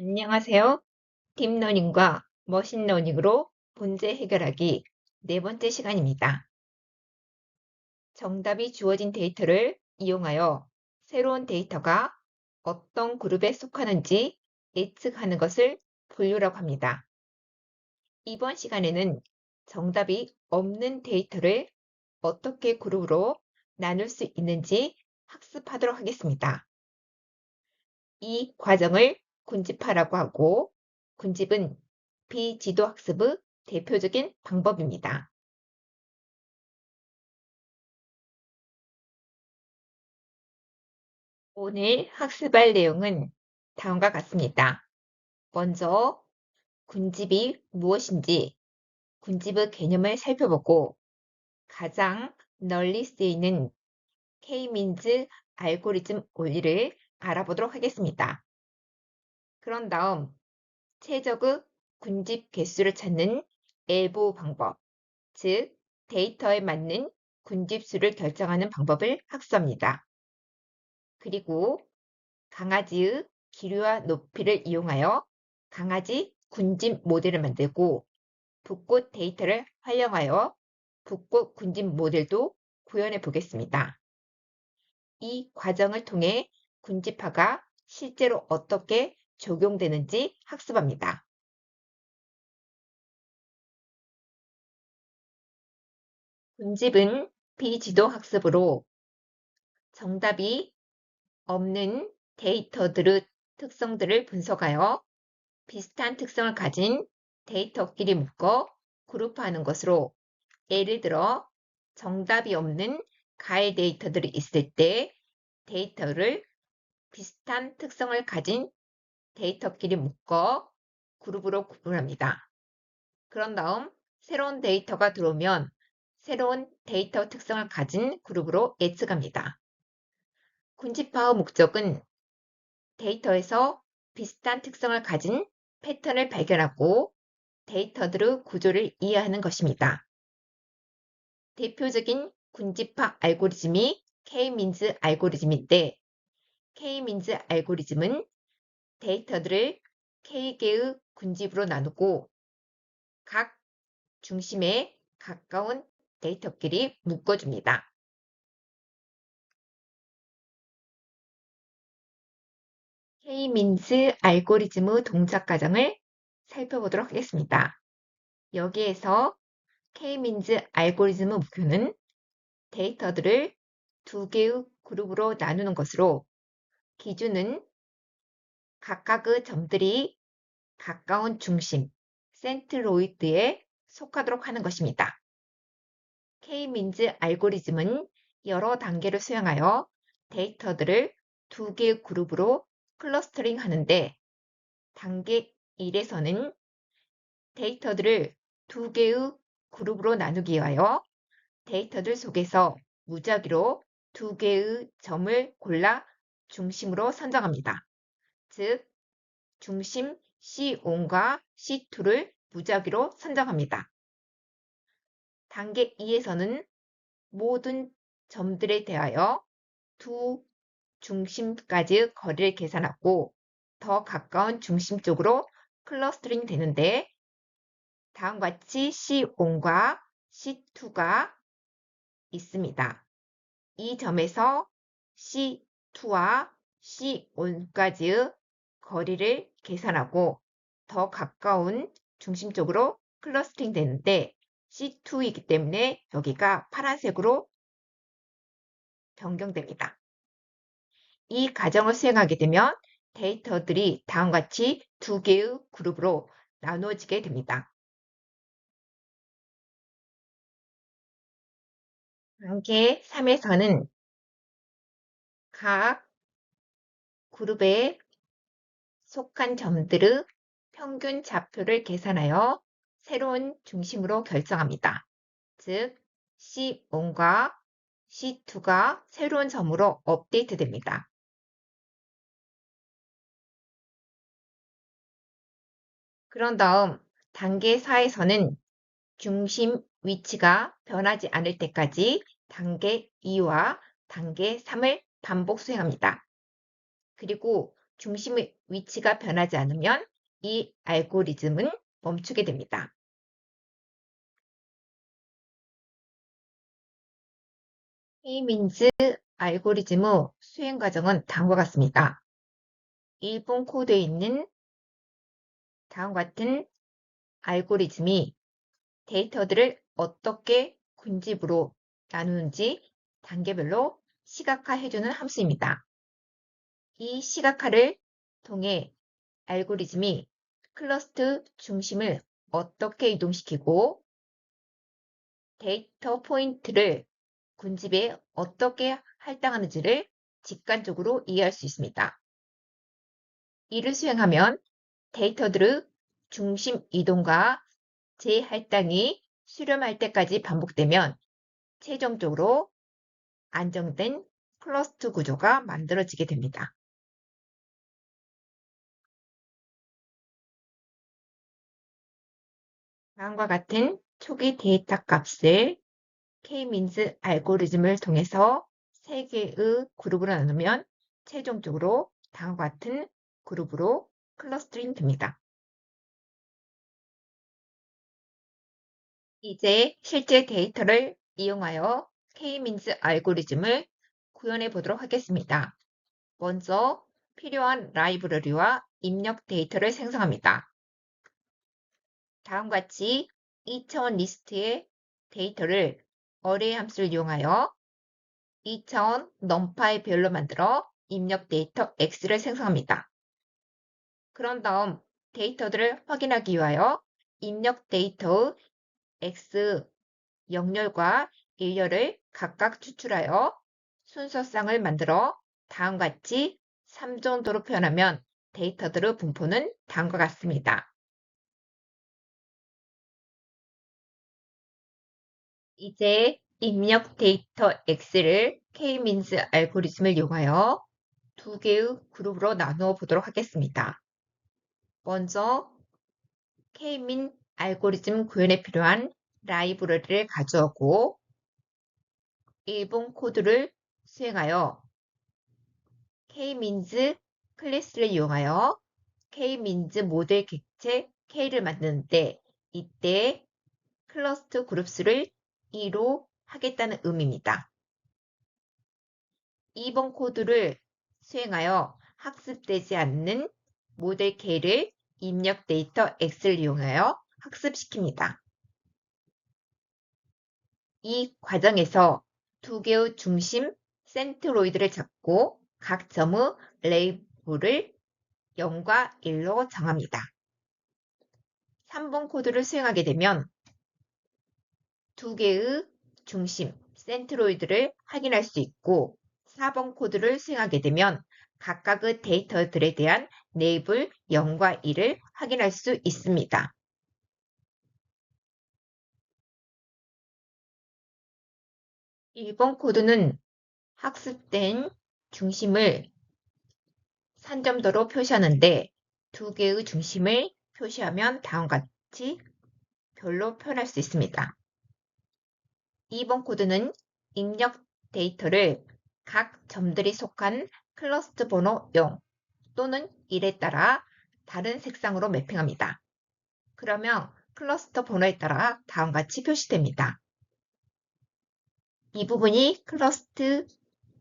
안녕하세요. 딥러닝과 머신러닝으로 문제 해결하기 네 번째 시간입니다. 정답이 주어진 데이터를 이용하여 새로운 데이터가 어떤 그룹에 속하는지 예측하는 것을 분류라고 합니다. 이번 시간에는 정답이 없는 데이터를 어떻게 그룹으로 나눌 수 있는지 학습하도록 하겠습니다. 이 과정을 군집하라고 하고 군집은 비지도학습의 대표적인 방법입니다. 오늘 학습할 내용은 다음과 같습니다. 먼저 군집이 무엇인지 군집의 개념을 살펴보고 가장 널리 쓰이는 K-민즈 알고리즘 원리를 알아보도록 하겠습니다. 그런 다음 최적의 군집 개수를 찾는 엘보 방법, 즉 데이터에 맞는 군집 수를 결정하는 방법을 학습합니다. 그리고 강아지의 길이와 높이를 이용하여 강아지 군집 모델을 만들고 붓꽃 데이터를 활용하여 붓꽃 군집 모델도 구현해 보겠습니다. 이 과정을 통해 군집화가 실제로 어떻게 적용되는지 학습합니다. 군집은 비지도 학습으로 정답이 없는 데이터들의 특성들을 분석하여 비슷한 특성을 가진 데이터끼리 묶어 그룹화하는 것으로 예를 들어 정답이 없는 가해 데이터들이 있을 때 데이터를 비슷한 특성을 가진 데이터끼리 묶어 그룹으로 구분합니다. 그런 다음 새로운 데이터가 들어오면 새로운 데이터 특성을 가진 그룹으로 예측합니다. 군집화의 목적은 데이터에서 비슷한 특성을 가진 패턴을 발견하고 데이터들의 구조를 이해하는 것입니다. 대표적인 군집화 알고리즘이 K-민즈 알고리즘인데 K-민즈 알고리즘은 데이터들을 K개의 군집으로 나누고 각 중심에 가까운 데이터끼리 묶어줍니다. K-민즈 알고리즘의 동작 과정을 살펴보도록 하겠습니다. 여기에서 K-민즈 알고리즘의 목표는 데이터들을 두 개의 그룹으로 나누는 것으로 기준은 각각의 점들이 가까운 중심, 센트로이드에 속하도록 하는 것입니다. K-민즈 알고리즘은 여러 단계를 수행하여 데이터들을 두 개의 그룹으로 클러스터링 하는데 단계 1에서는 데이터들을 두 개의 그룹으로 나누기 위하여 데이터들 속에서 무작위로 두 개의 점을 골라 중심으로 선정합니다. 즉, 중심 C1과 C2를 무작위로 선정합니다. 단계 2에서는 모든 점들에 대하여 두 중심까지의 거리를 계산하고 더 가까운 중심 쪽으로 클러스터링 되는데 다음과 같이 C1과 C2가 있습니다. 이 점에서 C2와 C1까지의 거리를 계산하고 더 가까운 중심 쪽으로 클러스팅 되는데 C2이기 때문에 여기가 파란색으로 변경됩니다. 이 과정을 수행하게 되면 데이터들이 다음과 같이 두 개의 그룹으로 나누어지게 됩니다. 단계 3에서는 각 그룹에 속한 점들의 평균 좌표를 계산하여 새로운 중심으로 결정합니다. 즉 C1과 C2가 새로운 점으로 업데이트됩니다. 그런 다음 단계 4에서는 중심 위치가 변하지 않을 때까지 단계 2와 단계 3을 반복 수행합니다. 그리고 중심의 위치가 변하지 않으면 이 알고리즘은 멈추게 됩니다. K-민즈 알고리즘의 수행 과정은 다음과 같습니다. 일본 코드에 있는 다음과 같은 알고리즘이 데이터들을 어떻게 군집으로 나누는지 단계별로 시각화해주는 함수입니다. 이 시각화를 통해 알고리즘이 클러스터 중심을 어떻게 이동시키고 데이터 포인트를 군집에 어떻게 할당하는지를 직관적으로 이해할 수 있습니다. 이를 수행하면 데이터들의 중심 이동과 재할당이 수렴할 때까지 반복되면 최종적으로 안정된 클러스터 구조가 만들어지게 됩니다. 다음과 같은 초기 데이터 값을 K-민즈 알고리즘을 통해서 세 개의 그룹으로 나누면 최종적으로 다음과 같은 그룹으로 클러스터링 됩니다. 이제 실제 데이터를 이용하여 K-민즈 알고리즘을 구현해 보도록 하겠습니다. 먼저 필요한 라이브러리와 입력 데이터를 생성합니다. 다음과 같이 2차원 리스트의 데이터를 어레이 함수를 이용하여 2차원 넘파이 별로 만들어 입력 데이터 X를 생성합니다. 그런 다음 데이터들을 확인하기 위하여 입력 데이터의 X 영렬과 일렬을 각각 추출하여 순서쌍을 만들어 다음과 같이 3정도로 표현하면 데이터들의 분포는 다음과 같습니다. 이제 입력 데이터 X를 K-민즈 알고리즘을 이용하여 두 개의 그룹으로 나누어 보도록 하겠습니다. 먼저 K-민 알고리즘 구현에 필요한 라이브러리를 가져오고 일본 코드를 수행하여 K-민즈 클래스를 이용하여 K-민즈 모델 객체 K를 만드는데 이때 클러스터 그룹 수를 2로 하겠다는 의미입니다. 2번 코드를 수행하여 학습되지 않는 모델 K를 입력 데이터 X를 이용하여 학습시킵니다. 이 과정에서 두 개의 중심 센트로이드를 잡고 각 점의 레이블을 0과 1로 정합니다. 3번 코드를 수행하게 되면 두 개의 중심 센트로이드를 확인할 수 있고 4번 코드를 수행하게 되면 각각의 데이터들에 대한 네이블 0과 1을 확인할 수 있습니다. 일번 코드는 학습된 중심을 산점도로 표시하는데 두 개의 중심을 표시하면 다음과 같이 별로 표현할 수 있습니다. 2번 코드는 입력 데이터를 각 점들이 속한 클러스터 번호 0 또는 1에 따라 다른 색상으로 매핑합니다. 그러면 클러스터 번호에 따라 다음과 같이 표시됩니다. 이 부분이 클러스트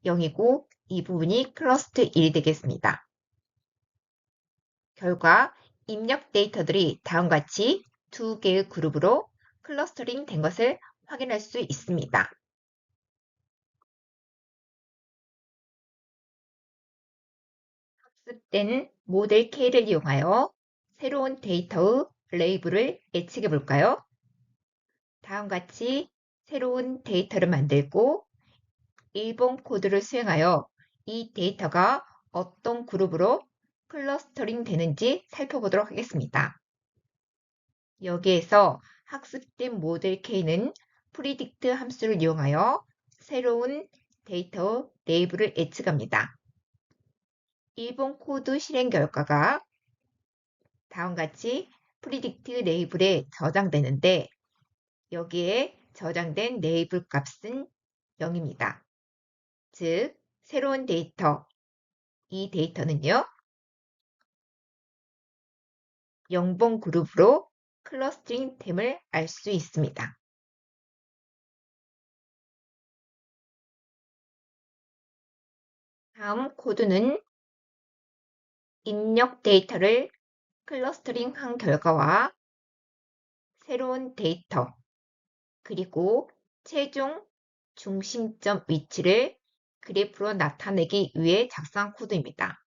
0이고 이 부분이 클러스트 1이 되겠습니다. 결과 입력 데이터들이 다음과 같이 두 개의 그룹으로 클러스터링 된 것을 확인할 수 있습니다. 학습된 모델 K를 이용하여 새로운 데이터의 레이블을 예측해 볼까요? 다음과 같이 새로운 데이터를 만들고 일본 코드를 수행하여 이 데이터가 어떤 그룹으로 클러스터링 되는지 살펴보도록 하겠습니다. 여기에서 학습된 모델 K는 프리딕트 함수를 이용하여 새로운 데이터 레이블을 예측합니다. 일본 코드 실행 결과가 다음같이 프리딕트 레이블에 저장되는데 여기에 저장된 레이블 값은 0입니다. 즉 새로운 데이터 이 데이터는요 영번 그룹으로 클러스터링 됨을 알 수 있습니다. 다음 코드는 입력 데이터를 클러스터링 한 결과와 새로운 데이터, 그리고 최종 중심점 위치를 그래프로 나타내기 위해 작성한 코드입니다.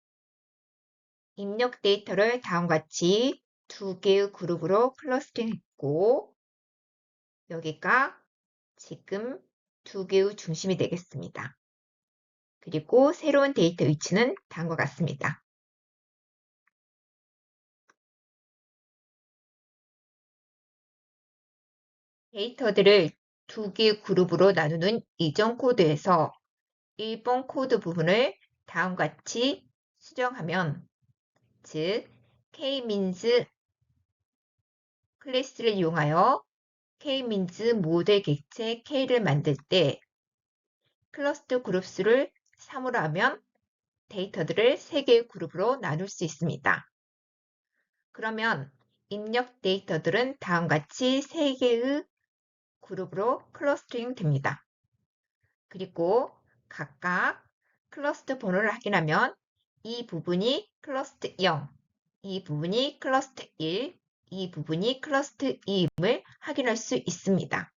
입력 데이터를 다음과 같이 두 개의 그룹으로 클러스팅 했고 여기가 지금 두 개의 중심이 되겠습니다. 그리고 새로운 데이터 위치는 다음과 같습니다. 데이터들을 두 개의 그룹으로 나누는 이전 코드에서 1번 코드 부분을 다음과 같이 수정하면 즉 k-means 클래스를 이용하여 k-means 모델 객체 k를 만들 때 클러스터 그룹 수를 3으로 하면 데이터들을 3개의 그룹으로 나눌 수 있습니다. 그러면 입력 데이터들은 다음과 같이 3개의 그룹으로 클러스터링 됩니다. 그리고 각각 클러스터 번호를 확인하면 이 부분이 클러스터 0, 이 부분이 클러스터 1, 이 부분이 클러스터 2임을 확인할 수 있습니다.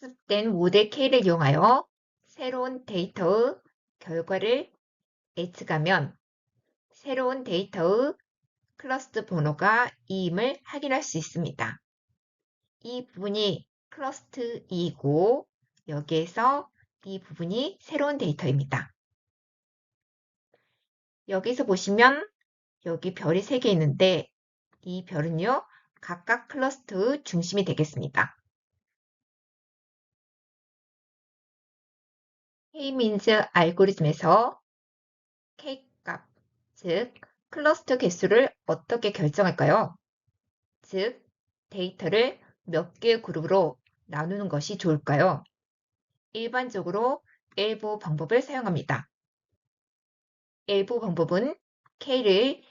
학습된 모델 K를 이용하여 새로운 데이터의 결과를 예측하면 새로운 데이터의 클러스터 번호가 2임을 확인할 수 있습니다. 이 부분이 클러스터 2이고 여기에서 이 부분이 새로운 데이터입니다. 여기서 보시면 여기 별이 3개 있는데 이 별은요 각각 클러스터의 중심이 되겠습니다. K-means 알고리즘에서 K값, 즉 클러스터 개수를 어떻게 결정할까요? 즉 데이터를 몇 개의 그룹으로 나누는 것이 좋을까요? 일반적으로 일부 방법을 사용합니다. 일부 방법은 K를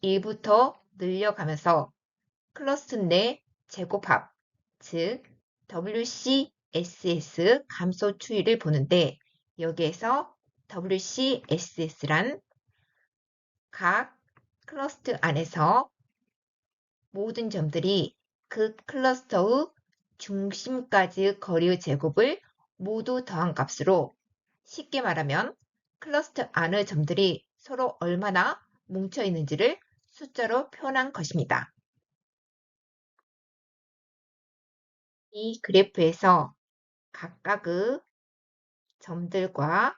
1부터 늘려가면서 클러스터 내 제곱합, 즉 WCSS 감소 추이를 보는데 여기에서 WCSS란 각 클러스터 안에서 모든 점들이 그 클러스터의 중심까지의 거리의 제곱을 모두 더한 값으로 쉽게 말하면 클러스터 안의 점들이 서로 얼마나 뭉쳐 있는지를 숫자로 표현한 것입니다. 이 그래프에서 각각의 점들과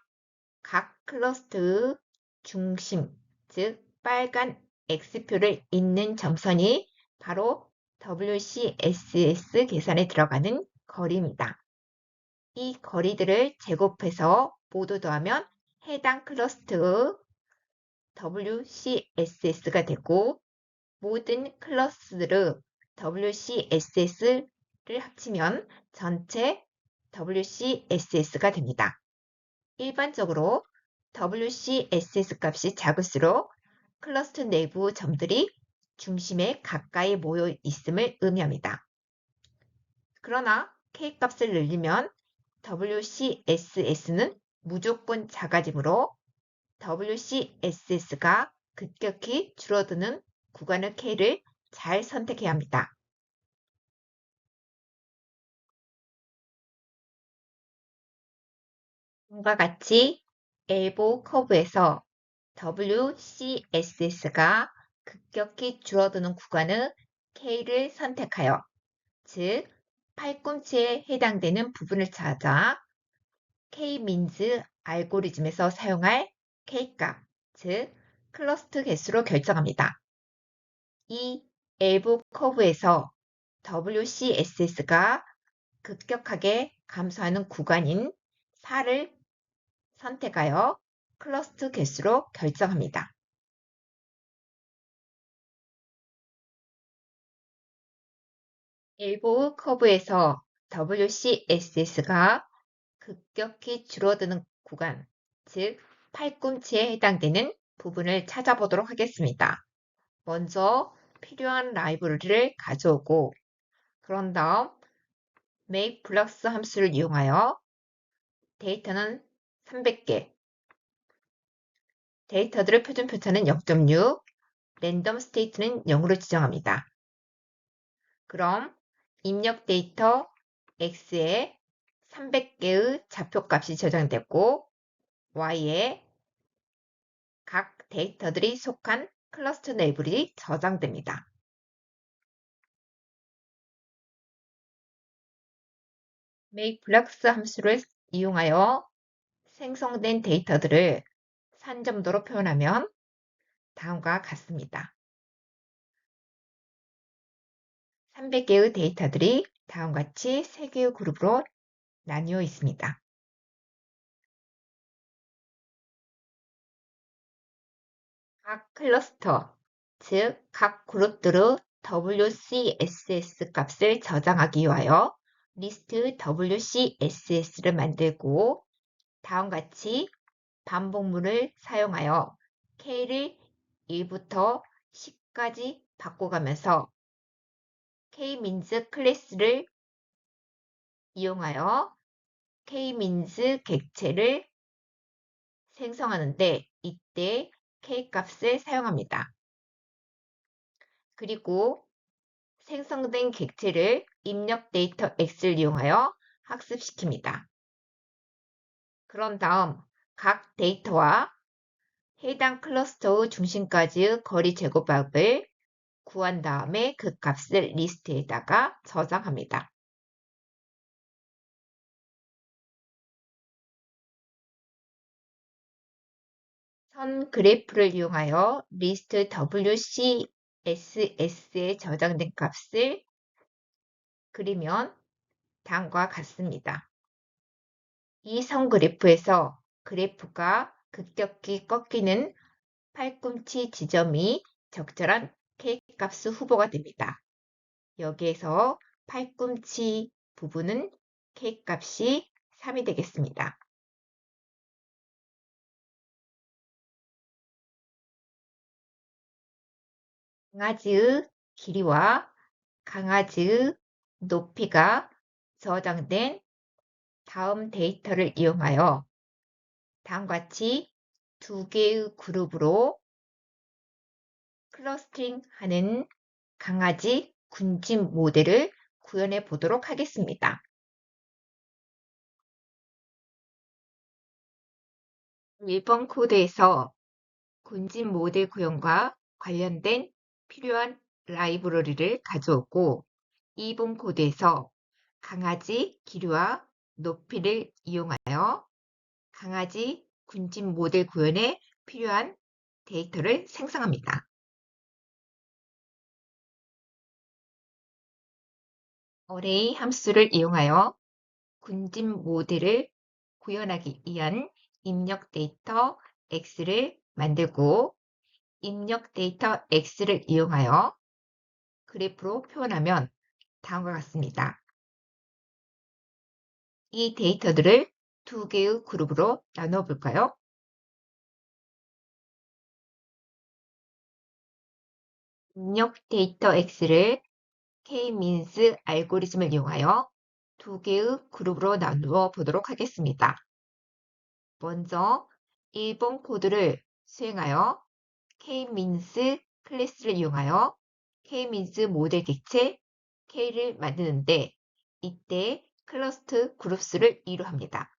각 클러스터의 중심, 즉 빨간 X표를 잇는 점선이 바로 WCSS 계산에 들어가는 거리입니다. 이 거리들을 제곱해서 모두 더하면 해당 클러스터의 WCSS가 되고 모든 클러스들의 WCSS를 합치면 전체 WCSS가 됩니다. 일반적으로 WCSS 값이 작을수록 클러스터 내부 점들이 중심에 가까이 모여 있음을 의미합니다. 그러나 K값을 늘리면 WCSS는 무조건 작아지므로 WCSS가 급격히 줄어드는 구간의 K를 잘 선택해야 합니다. 다음과 같이 엘보 커브에서 WCSS가 급격히 줄어드는 구간의 K를 선택하여 즉 팔꿈치에 해당되는 부분을 찾아 K-means 알고리즘에서 사용할 K값, 즉 클러스터 개수로 결정합니다. 이 엘보 커브에서 WCSS가 급격하게 감소하는 구간인 4를 선택하여 클러스터 개수로 결정합니다. 일부 커브에서 WCSS가 급격히 줄어드는 구간, 즉 팔꿈치에 해당되는 부분을 찾아보도록 하겠습니다. 먼저 필요한 라이브러리를 가져오고 그런 다음 make 플러스 함수를 이용하여 데이터는 300개, 데이터들의 표준 표차는 0.6, 랜덤 스테이트는 0으로 지정합니다. 그럼 입력 데이터 x에 300개의 좌표값이 저장됐고 y에 각 데이터들이 속한 클러스터 레이블이 저장됩니다. make 플러스 함수를 이용하여 생성된 데이터들을 산점도로 표현하면 다음과 같습니다. 300개의 데이터들이 다음과 같이 3개의 그룹으로 나뉘어 있습니다. 각 클러스터, 즉 각 그룹들의 WCSS 값을 저장하기 위하여 리스트 WCSS를 만들고 다음과 같이 반복문을 사용하여 K를 1부터 10까지 바꿔가면서 K-means 클래스를 이용하여 K-means 객체를 생성하는데 이때 K값을 사용합니다. 그리고 생성된 객체를 입력 데이터 X를 이용하여 학습시킵니다. 그런 다음 각 데이터와 해당 클러스터의 중심까지의 거리 제곱값을 구한 다음에 그 값을 리스트에다가 저장합니다. 선 그래프를 이용하여 리스트 WCSS에 저장된 값을 그리면 다음과 같습니다. 이 선 그래프에서 그래프가 급격히 꺾이는 팔꿈치 지점이 적절한 K값수 후보가 됩니다. 여기에서 팔꿈치 부분은 K값이 3이 되겠습니다. 강아지의 길이와 강아지의 높이가 저장된 다음 데이터를 이용하여 다음과 같이 두 개의 그룹으로 클러스팅 하는 강아지 군집 모델을 구현해 보도록 하겠습니다. 1번 코드에서 군집 모델 구현과 관련된 필요한 라이브러리를 가져오고 2번 코드에서 강아지 길이와 높이를 이용하여 강아지 군집 모델 구현에 필요한 데이터를 생성합니다. 어레이 함수를 이용하여 군집 모델을 구현하기 위한 입력 데이터 X를 만들고 입력 데이터 X를 이용하여 그래프로 표현하면 다음과 같습니다. 이 데이터들을 두 개의 그룹으로 나눠 볼까요? 입력 데이터 X를 K-means 알고리즘을 이용하여 두 개의 그룹으로 나누어 보도록 하겠습니다. 먼저 1번 코드를 수행하여 K-means 클래스를 이용하여 K-means 모델 객체 K를 만드는데 이때 클러스트 그룹수를 이루합니다.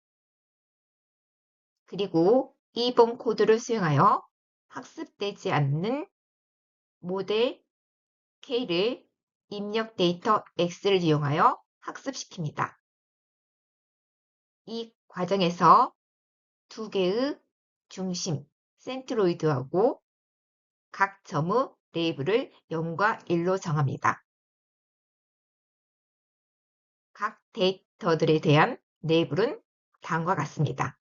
그리고 2번 코드를 수행하여 학습되지 않는 모델 K를 입력 데이터 X를 이용하여 학습시킵니다. 이 과정에서 두 개의 중심, 센트로이드하고 각 점의 레이블을 0과 1로 정합니다. 데이터들에 대한 레이블은 다음과 같습니다.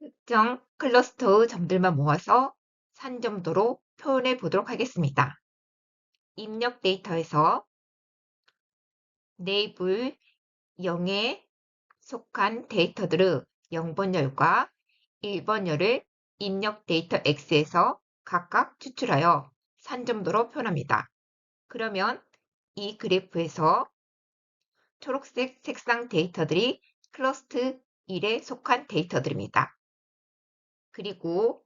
특정 클러스터의 점들만 모아서 산점도로 표현해 보도록 하겠습니다. 입력 데이터에서 네이블 0에 속한 데이터들의 0번 열과 1번 열을 입력 데이터 X에서 각각 추출하여 산점도로 표현합니다. 그러면 이 그래프에서 초록색 색상 데이터들이 클러스트 1에 속한 데이터들입니다. 그리고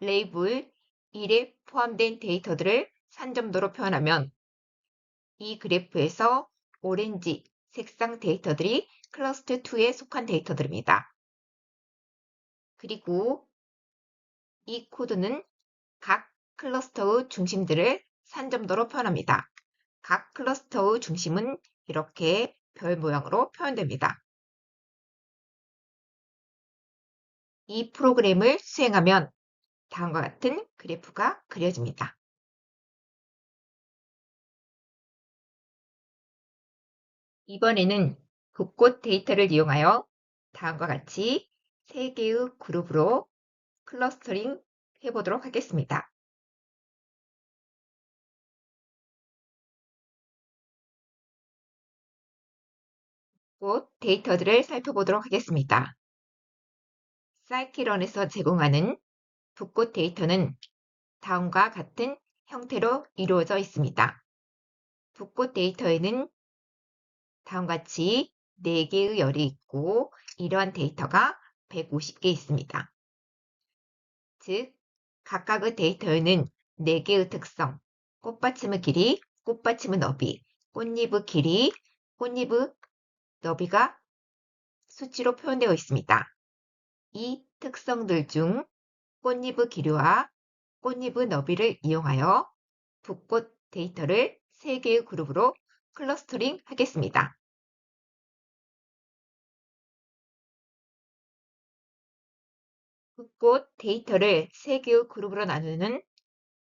레이블 1에 포함된 데이터들을 산점도로 표현하면 이 그래프에서 오렌지 색상 데이터들이 클러스트 2에 속한 데이터들입니다. 그리고 이 코드는 각 클러스터의 중심들을 산점도로 표현합니다. 각 클러스터의 중심은 이렇게 별 모양으로 표현됩니다. 이 프로그램을 수행하면 다음과 같은 그래프가 그려집니다. 이번에는 붓꽃 데이터를 이용하여 다음과 같이 3개의 그룹으로 클러스터링 해보도록 하겠습니다. 꽃 데이터들을 살펴보도록 하겠습니다. 사이키런에서 제공하는 붓꽃 데이터는 다음과 같은 형태로 이루어져 있습니다. 붓꽃 데이터에는 다음과 같이 4개의 열이 있고 이러한 데이터가 150개 있습니다. 즉, 각각의 데이터에는 4개의 특성, 꽃받침의 길이, 꽃받침의 너비, 꽃잎의 길이, 꽃잎의 너비가 수치로 표현되어 있습니다. 이 특성들 중 꽃잎의 길이와 꽃잎의 너비를 이용하여 붓꽃 데이터를 3개의 그룹으로 클러스터링 하겠습니다. 붓꽃 데이터를 3개의 그룹으로 나누는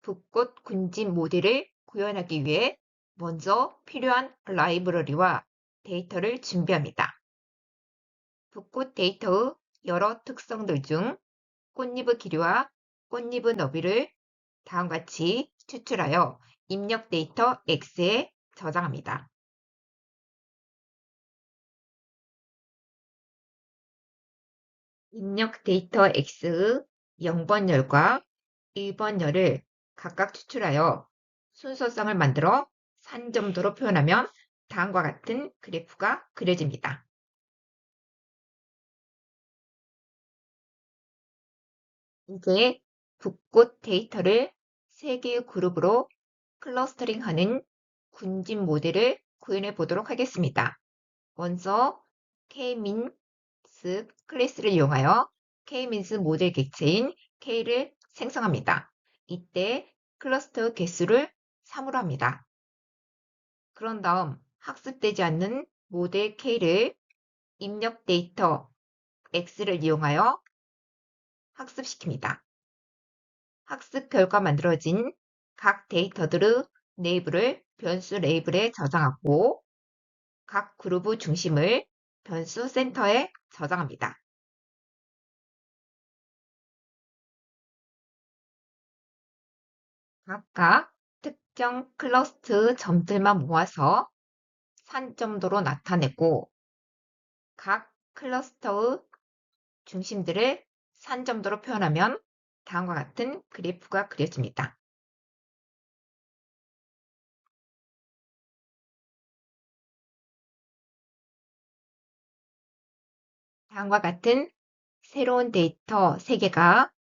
붓꽃 군집 모델을 구현하기 위해 먼저 필요한 라이브러리와 데이터를 준비합니다. 붓꽃 데이터의 여러 특성들 중 꽃잎의 길이와 꽃잎의 너비를 다음과 같이 추출하여 입력 데이터 X에 저장합니다. 입력 데이터 X의 0번 열과 1번 열을 각각 추출하여 순서성을 만들어 산점도로 표현하면 다음과 같은 그래프가 그려집니다. 이제 붓꽃 데이터를 3개의 그룹으로 클러스터링하는 군집 모델을 구현해 보도록 하겠습니다. 먼저 K-means 클래스를 이용하여 K-means 모델 객체인 K를 생성합니다. 이때 클러스터 개수를 3으로 합니다. 그런 다음 학습되지 않는 모델 K를 입력 데이터 X를 이용하여 학습시킵니다. 학습 결과 만들어진 각 데이터들의 레이블을 변수 레이블에 저장하고 각 그룹의 중심을 변수 센터에 저장합니다. 각각 특정 클러스트 점들만 모아서 산점도로 나타내고 각 클러스터의 중심들을 산점도로 표현하면 다음과 같은 그래프가 그려집니다. 다음과 같은 새로운 데이터 3개가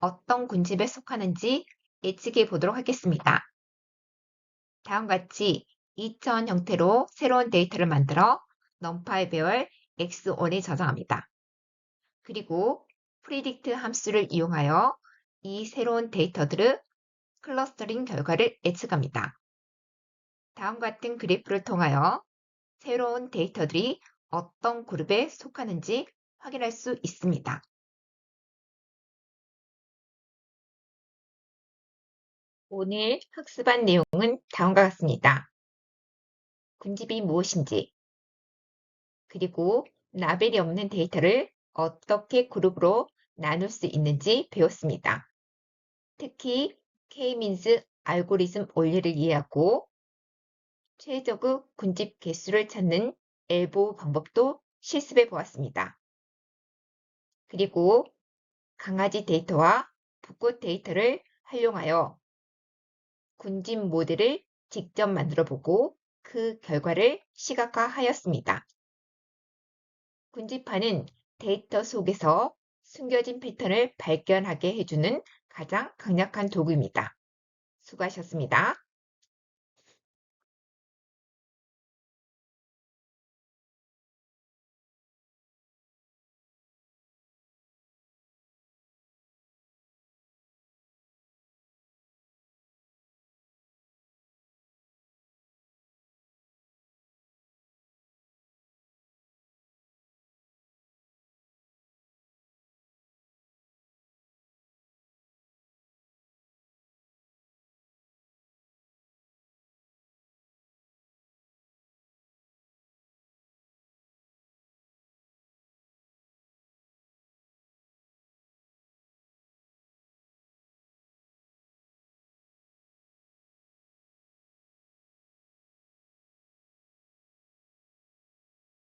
어떤 군집에 속하는지 예측해 보도록 하겠습니다. 다음과 같이 2000 형태로 새로운 데이터를 만들어 numpy 배열 x1에 저장합니다. 그리고 predict 함수를 이용하여 이 새로운 데이터들의 클러스터링 결과를 예측합니다. 다음과 같은 그래프를 통하여 새로운 데이터들이 어떤 그룹에 속하는지 확인할 수 있습니다. 오늘 학습한 내용은 다음과 같습니다. 군집이 무엇인지, 그리고 라벨이 없는 데이터를 어떻게 그룹으로 나눌 수 있는지 배웠습니다. 특히 K-means 알고리즘 원리를 이해하고 최적의 군집 개수를 찾는 엘보 방법도 실습해 보았습니다. 그리고 강아지 데이터와 붓꽃 데이터를 활용하여 군집 모델을 직접 만들어 보고 그 결과를 시각화하였습니다. 군집판은 데이터 속에서 숨겨진 패턴을 발견하게 해주는 가장 강력한 도구입니다. 수고하셨습니다.